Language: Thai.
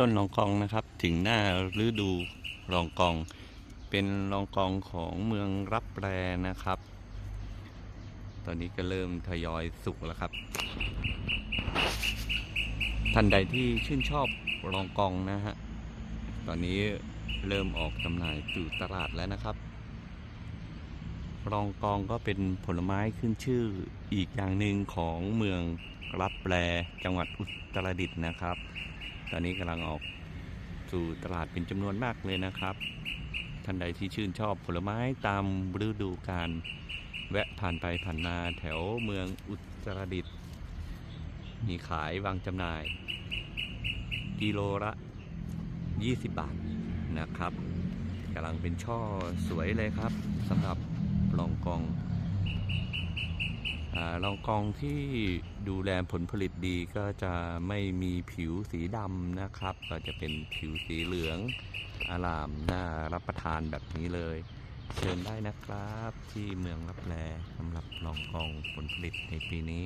ต้นรองกองนะครับ ถึงหน้าฤดูรองกอง เป็นรองกองของเมืองรับแรนะครับ ตอนนี้ก็เริ่มทยอยสุกแล้วครับ ท่านใดที่ชื่นชอบรองกองนะฮะ ตอนนี้เริ่มออกจำหน่ายสู่ตลาดแล้วนะครับรองกองก็เป็นผลไม้ขึ้นชื่ออีกอย่างหนึ่งของเมืองรับแลจังหวัดอุตรดิตถ์นะครับ อนนี้กำลังออกสู่ตลาดเป็นจำนวนมากเลยนะครับ ท่านใดที่ชื่นชอบผลไม้ตามฤดูกาลแวะผ่านไปผ่านมาแถวเมืองอุตรดิตถ์มีขายวางจำหน่าย กิโลละ 20 บาทนะครับกำลังเป็นช่อสวยเลยครับสำหรับรองกอง อรองกองที่ดูแลผลผลิตดีก็จะไม่มีผิวสีดำนะครับ ก็จะเป็นผิวสีเหลืองอารามน่ารับประทานแบบนี้เลย เชิญได้นะครับที่เมืองรับแลสำหรับรองกองผลผลิตในปีนี้